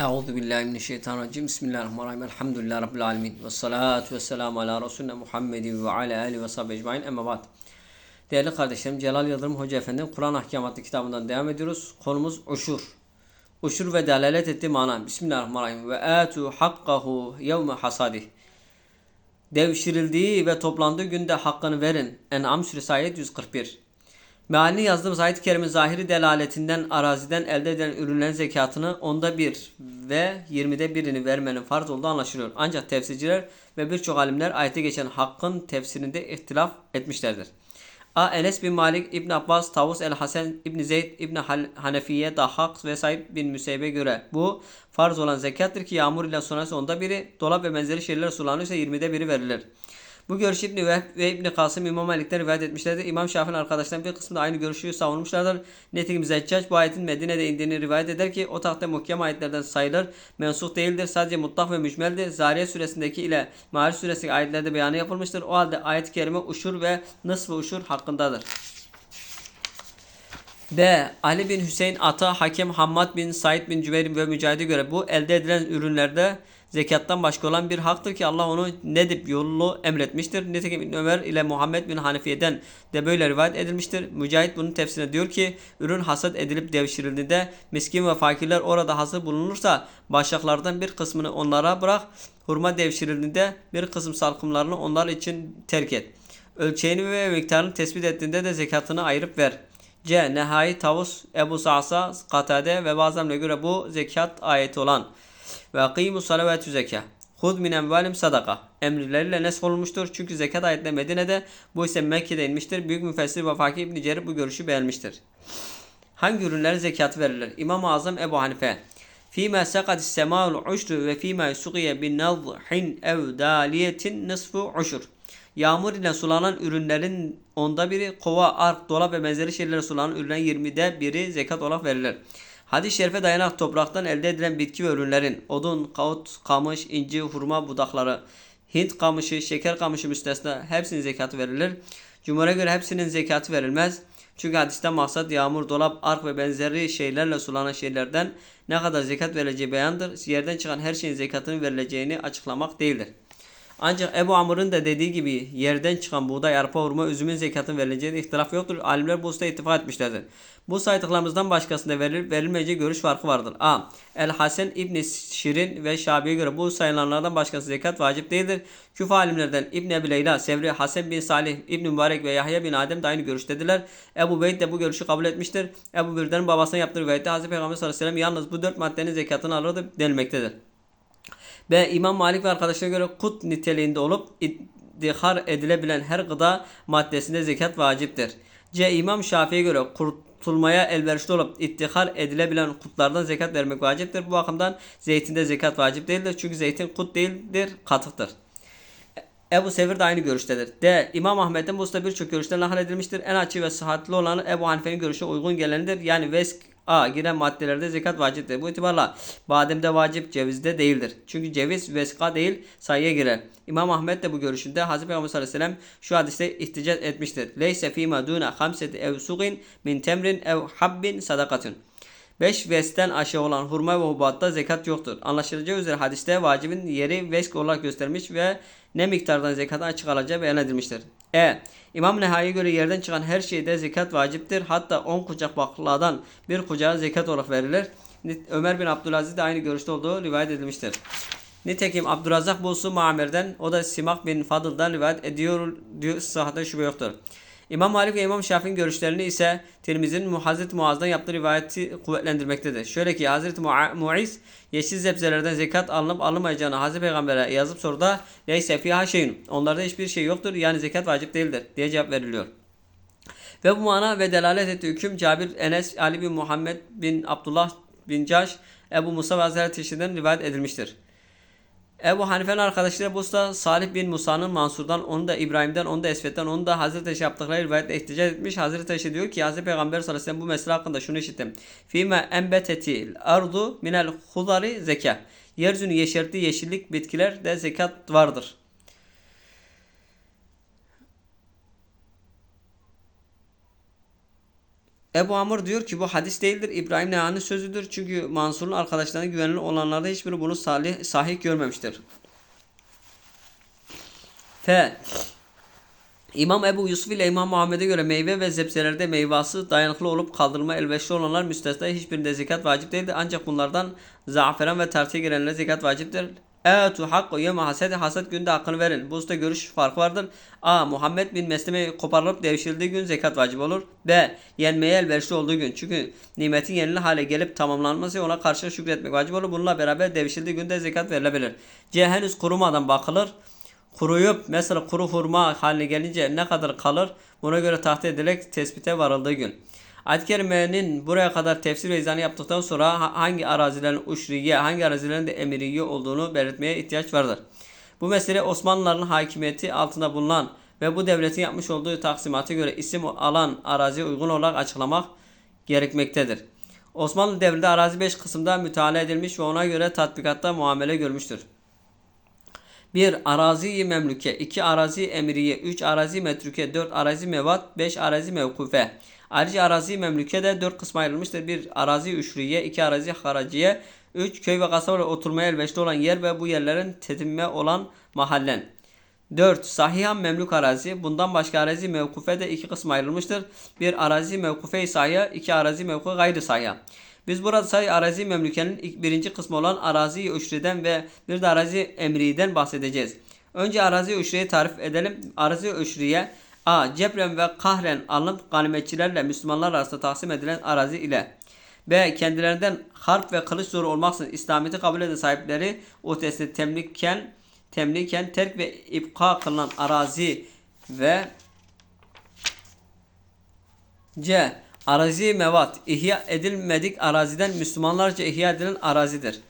Euzu billahi mineşşeytanirracim. Bismillahirrahmanirrahim. Elhamdülillahi rabbil alamin. Ves salatu vesselamu ala resulina Muhammedin ve ala alihi ve sahbihi ecmaîn. Amma ba'd. Değerli kardeşlerim, Celal Yıldırım Hoca Efendi'nin Kur'an Ahkamatı kitabından devam ediyoruz. Konumuz uşur. Uşur ve delalet ettiği mana. Bismillahirrahmanirrahim. Ve atu hakkahu yevme hasadih. Devşirildiği ve toplandığı günde hakkını verin. En'am suresi ayet 141. Mealini yazdığımız ayet-i kerimin zahiri delaletinden araziden elde edilen ürünlerin zekatını onda bir ve yirmide birini vermenin farz olduğu anlaşılıyor. Ancak tefsirciler ve birçok alimler ayette geçen hakkın tefsirinde ihtilaf etmişlerdir. A. Enes bin Malik, İbn Abbas, Tavus el-Hasen, İbn Zeyd, İbn Hanefiye, Dahhak ve Said bin Müseyb'e göre bu farz olan zekattır ki yağmur ile sonrası onda biri, dolap ve benzeri şeyler sulanırsa yirmide biri verilir. Bu görüşü İbni Vehb ve İbni Kasım İmam Malik'ten rivayet etmişlerdir. İmam Şafii'nin arkadaşlarının bir kısmı da aynı görüşü savunmuşlardır. Nitekim Zeccac bu ayetin Medine'de indiğini rivayet eder ki o tahta muhkem ayetlerden sayılır. Mensuh değildir. Sadece mutlak ve mücmeldir. Zariye suresindeki ile Ma'ariç suresindeki ayetlerde beyanı yapılmıştır. O halde ayet-i kerime uşur ve nısf uşur hakkındadır. B. Ali bin Hüseyin Ata, Hakem Hammad bin Said bin Cübeyr ve Mücahid'e göre bu elde edilen ürünlerde zekattan başka olan bir haktır ki Allah onu nedip yollu emretmiştir. Nitekim İbn Ömer ile Muhammed bin Hanifiye'den de böyle rivayet edilmiştir. Mücahit bunun tefsirine diyor ki ürün hasat edilip devşirildiğinde miskin ve fakirler orada hazır bulunursa başaklardan bir kısmını onlara bırak. Hurma devşirildiğinde bir kısım salkımlarını onlar için terk et. Ölçeğini ve miktarını tespit ettiğinde de zekatını ayırıp ver. C. Nehai Tavus, Ebu Sa'sa, Katade ve bazılarına göre bu zekat ayeti olan ve akimu salavatü zeka. Hud min envalim sadaka. Emirleriyle nesk olmuştur. Çünkü zekat ayetleri Medine'de bu ise Mekke'de inmiştir. Büyük müfessir ve Fakih İbn Cerir bu görüşü beğenmiştir. Hangi ürünlerin zekatı verilir? İmam-ı Azam Ebu Hanife. Fîmâ sekadis semâul uşru ve fîmâ suqiye bin nazhin ev dâliyetin nisfu uşur. Yağmur ile sulanan ürünlerin onda biri, kova, ark, dolap ve benzeri şeylerle sulanan ürünlerin yirmide biri zekat olarak verilir. Hadis-i şerife dayanak topraktan elde edilen bitki ve ürünlerin odun, kağıt, kamış, inci, hurma budakları, Hint kamışı, şeker kamışı müstesna hepsinin zekatı verilir. Cumhur'a göre hepsinin zekatı verilmez. Çünkü hadiste maksat yağmur, dolap, ark ve benzeri şeylerle sulanan şeylerden ne kadar zekat verileceği beyandır. Yerden çıkan her şeyin zekatının verileceğini açıklamak değildir. Ancak Ebu Amr'ın da dediği gibi yerden çıkan buğday, arpa, hurma, üzümün zekatın verileceğine ihtilaf yoktur. Alimler bu hususta ittifak etmişlerdir. Bu saydıklarımızdan başkasında verilir, verilmeyeceği görüş farkı vardır. A. El Hasan İbn Şirin ve Şabi'ye göre bu sayılanlardan başkası zekat vacip değildir. Küfe alimlerden İbn Ebi Leyla, Sevri, Hasan bin Salih, İbn Mübarek ve Yahya bin Adem de aynı görüştedirler. Ebu Beyd de bu görüşü kabul etmiştir. Ebu Birden'in babasına yaptığı rivayette Hazreti Peygamber sallallahu aleyhi ve sellem yalnız bu dört maddenin zekatını alırdı denilmektedir. B. İmam Malik ve arkadaşlarına göre kut niteliğinde olup iddihar edilebilen her gıda maddesinde zekat vaciptir. C. İmam Şafii'ye göre kurtulmaya elverişli olup ittihar edilebilen kutlardan zekat vermek vaciptir. Bu bakımdan zeytinde zekat vacip değildir. Çünkü zeytin kut değildir, katıktır. Ebu Sevir de aynı görüştedir. D. İmam Ahmet'in bu usta birçok görüşten nakil edilmiştir. En açık ve sıhhatli olanı Ebu Hanife'nin görüşüne uygun gelenidir. Yani vesk A giren maddelerde zekat vaciptir. Bu itibarla bademde vacip, cevizde değildir. Çünkü ceviz veska değil sayıya girer. İmam Ahmet de bu görüşünde Hazreti Peygamber sallallahu aleyhi ve sellem şu hadiste ihticat etmiştir. Leyse fîmâ dûne hamseti ev sugin min temrin ev habbin sadakatun. 5 vesten aşağı olan hurma ve hubatta zekat yoktur. Anlaşılacağı üzere hadiste vacibin yeri vesk olarak göstermiş ve ne miktardan zekatın açık alacağı beyan edilmiştir. E. İmam Nehai'ye göre yerden çıkan her şeyde zekat vaciptir. Hatta 10 kucak bakladan bir kucağa zekat olarak verilir. Ömer bin Abdülaziz de aynı görüşte olduğu rivayet edilmiştir. Nitekim Abdurrazak Bulsu Mamer'den o da Simak bin Fadıl'dan rivayet ediyor diyor sıhhatte şüphe yoktur. İmam Malik ve İmam Şafii'nin görüşlerini ise Tirmizi'nin Hazreti Muaz'dan yaptığı rivayeti kuvvetlendirmektedir. Şöyle ki Hazreti Muiz yeşil zebzelerden zekat alınıp alınmayacağını Hazreti Peygamber'e yazıp soruda neyse fiha şeyin onlarda hiçbir şey yoktur yani zekat vacip değildir diye cevap veriliyor. Ve bu mana ve delalet ettiği hüküm Cabir, Enes, Ali bin Muhammed bin Abdullah bin Caş, Ebu Musa ve Hazreti rivayet edilmiştir. Ebu Hanife'nin arkadaşları bu usta Salih bin Musa'nın Mansur'dan, onu da İbrahim'den, onu da Esvet'ten, onu da Hazreti Eşe yaptıkları rivayetle ihticat etmiş. Hazreti Eşe diyor ki Hazreti Peygamber sallallahu aleyhi ve sellem bu mesele hakkında şunu işittim. Fîme enbetetil ardu minel hudari zeka. Yeryüzünü yeşerttiği yeşillik bitkiler de zekat vardır. Ebu Amr diyor ki bu hadis değildir. İbrahim Nehani'nin sözüdür. Çünkü Mansur'un arkadaşlarına güvenilir olanlarda hiçbiri bunu salih, sahih görmemiştir. F. İmam Ebu Yusuf ile İmam Muhammed'e göre meyve ve zebzelerde meyvası dayanıklı olup kaldırılma elverişli olanlar müstesna hiçbirinde zekat vacip değildir. Ancak bunlardan zaferan ve tartıya girenlere zekat vaciptir. Etu hakkı yeme haset haset günde hakkını verin. Bu usta görüş farkı vardır. A. Muhammed bin Mesleme koparılıp devşirildiği gün zekat vacip olur. B. Yenmeye elverişli olduğu gün. Çünkü nimetin yenili hale gelip tamamlanması ona karşı şükretmek vacip olur. Bununla beraber devşirildiği günde zekat verilebilir. C. Henüz kurumadan bakılır kuruyup mesela kuru hurma haline gelince ne kadar kalır buna göre tahta edilerek tespite varıldığı gün. Ayet-i Kerime'nin buraya kadar tefsir ve izahını yaptıktan sonra ha- hangi arazilerin uşriye, hangi arazilerin de emiriye olduğunu belirtmeye ihtiyaç vardır. Bu mesele Osmanlıların hakimiyeti altında bulunan ve bu devletin yapmış olduğu taksimata göre isim alan araziye uygun olarak açıklamak gerekmektedir. Osmanlı devrinde arazi 5 kısımda müteala edilmiş ve ona göre tatbikatta muamele görmüştür. 1. Arazi memlüke 2. Arazi emiriye 3. Arazi metruke 4. Arazi mevat 5. Arazi mevkufe Ayrıca arazi memlüke de 4 kısma ayrılmıştır. 1. Arazi üşriye 2. Arazi haraciye 3. Köy ve kasaba oturmaya elverişli olan yer ve bu yerlerin tedinme olan mahallen 4. Sahihan memlük arazi. Bundan başka arazi mevkufe de iki kısma ayrılmıştır. Bir arazi mevkufe-i iki arazi mevku gayri sahiha. Biz burada sadece arazi memlükenin birinci kısmı olan arazi üşriden ve bir de arazi emriden bahsedeceğiz. Önce arazi üşriyi tarif edelim. Arazi üşriye A. Cebren ve kahren alınıp ganimetçilerle Müslümanlar arasında taksim edilen arazi ile B. Kendilerinden harp ve kılıç zoru olmaksızın İslamiyet'i kabul eden sahipleri ötesi temlikken temliken terk ve ipka kılınan arazi ve C. Arazi mevat ihya edilmedik araziden Müslümanlarca ihya edilen arazidir.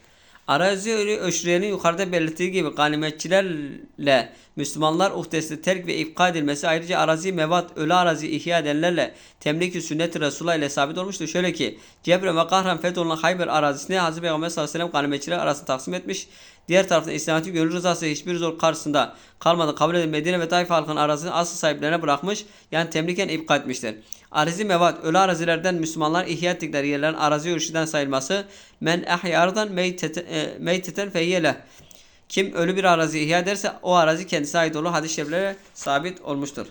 Arazi ölü öşriyenin yukarıda belirttiği gibi ganimetçilerle Müslümanlar uhdesi terk ve ipka edilmesi ayrıca arazi mevat ölü arazi ihya edenlerle temlik-i sünnet-i Resulullah ile sabit olmuştur. Şöyle ki Cebre ve Kahran fetholunan Hayber arazisini Hazreti Peygamber sallallahu aleyhi ve sellem ganimetçiler arasında taksim etmiş. Diğer taraftan İslamiyet'in gönül rızası hiçbir zor karşısında kalmadı. Kabul edilip Medine ve Taif halkının arasını asıl sahiplerine bırakmış. Yani temliken ipka etmiştir. Arazi mevat ölü arazilerden Müslümanlar ihya ettikleri yerlerin arazi ölçüden sayılması men ehyardan meyteten, e, meyteten feyyele kim ölü bir arazi ihya ederse o arazi kendisine ait olur. Hadis-i şeriflere sabit olmuştur.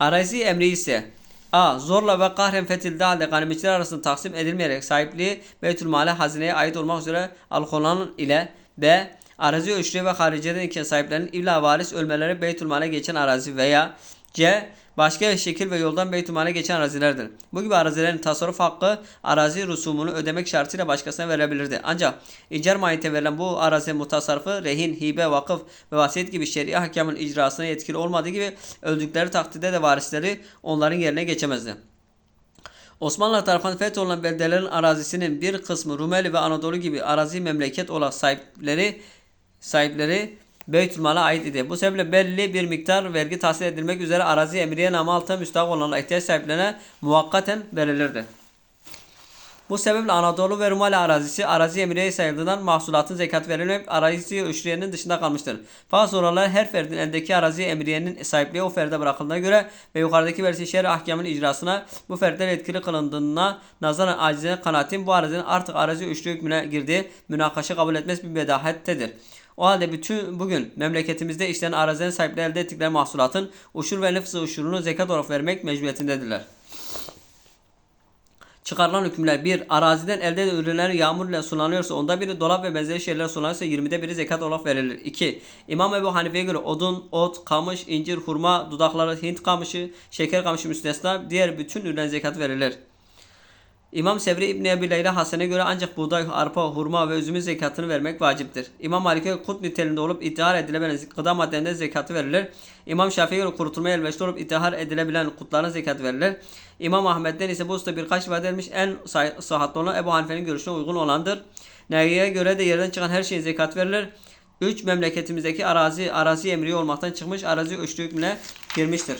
Arazi emri ise A. Zorla ve kahren fethilde halde ganimetçiler arasında taksim edilmeyerek sahipliği Beytülmale hazineye ait olmak üzere alıkonan ile B. Arazi ölçülü ve hariciyeden iken sahiplerinin illa varis ölmeleri Beytülmale geçen arazi veya C. Başka şekil ve yoldan Beytülmale geçen arazilerdir. Bu gibi arazilerin tasarruf hakkı arazi rusumunu ödemek şartıyla başkasına verilebilirdi. Ancak icar mahiyete verilen bu arazi mutasarrıfı rehin, hibe, vakıf ve vasiyet gibi şer'i hakemin icrasına yetkili olmadığı gibi öldükleri takdirde de varisleri onların yerine geçemezdi. Osmanlı tarafından fetholunan beldelerin arazisinin bir kısmı Rumeli ve Anadolu gibi arazi memleket olan sahipleri sahipleri Beytülmal'a ait idi. Bu sebeple belli bir miktar vergi tahsil edilmek üzere arazi emriye namı altına müstahak olanlar ihtiyaç sahiplerine muvakkaten verilirdi. Bu sebeple Anadolu ve Rumeli arazisi arazi emriye sayıldığından mahsulatın zekat verilmeyip arazi üşriyenin dışında kalmıştır. Fakat sonralar her ferdin eldeki arazi emriyenin sahipliği o ferde bırakıldığına göre ve yukarıdaki versi şer'i ahkamın icrasına bu ferdler etkili kılındığına nazaran acize kanaatim bu arazinin artık arazi üçlü hükmüne girdiği münakaşa kabul etmez bir bedahettedir. O halde bütün bugün memleketimizde işlenen arazilerin sahipleri elde ettikleri mahsulatın uşur ve nüfus uşurunu zekat olarak vermek mecburiyetindedirler. Çıkarılan hükümler 1. Araziden elde edilen ürünler yağmur ile sulanıyorsa onda biri dolap ve benzeri şeyler sulanıyorsa 20'de biri zekat olarak verilir. 2. İmam Ebu Hanife'ye göre odun, ot, kamış, incir, hurma, dudakları, hint kamışı, şeker kamışı müstesna diğer bütün ürünler zekat verilir. İmam Sevri İbni Ebi Leyla Hasan'a göre ancak buğday, arpa, hurma ve üzümün zekatını vermek vaciptir. İmam Malik'e kut niteliğinde olup ithal edilebilen gıda maddelerinde zekatı verilir. İmam Şafii'ye göre kurutulmaya elverişli olup ithal edilebilen kutların zekatı verilir. İmam Ahmet'ten ise bu usta birkaç ifade edilmiş en sıhhatli olan Ebu Hanife'nin görüşüne uygun olandır. Nevi'ye göre de yerden çıkan her şeyin zekat verilir. 3. Memleketimizdeki arazi, arazi emri olmaktan çıkmış arazi üçlü hükmüne girmiştir.